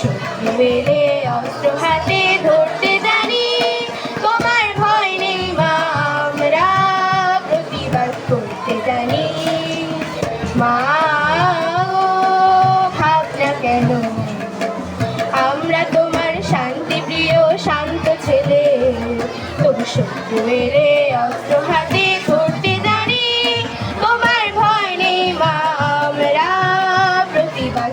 শত্রু এলে অস্ত্র ধরতে জানি, তোমার ভয় নেই মা, আমরা প্রতিবাদ করতে জানি। মা ভাবনা কেন? আমরা তোমার শান্তি শান্ত ছেলে। তবু শত্রু এলে অস্ত্র ধরতে জানি, তোমার ভয় নেই মা, আমরা প্রতিবাদ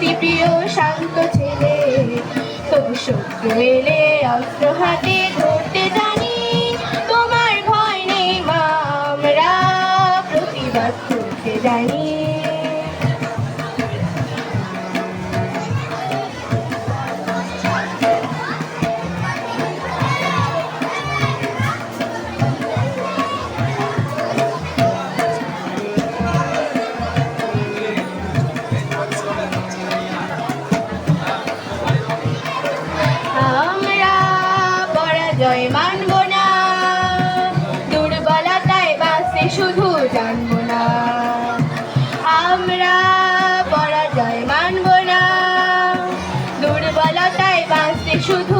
শান্তি প্রিয় শান্ত ছেলে তবু শত্রু এলে অস্ত্র হাতে পরাজয় মানব না। দুর্বলতায় বাসে শুধু জানব না। আমরা পরাজয় মানব না। দুর্বলতায় বাসে শুধু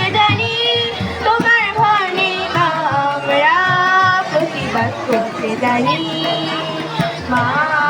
மா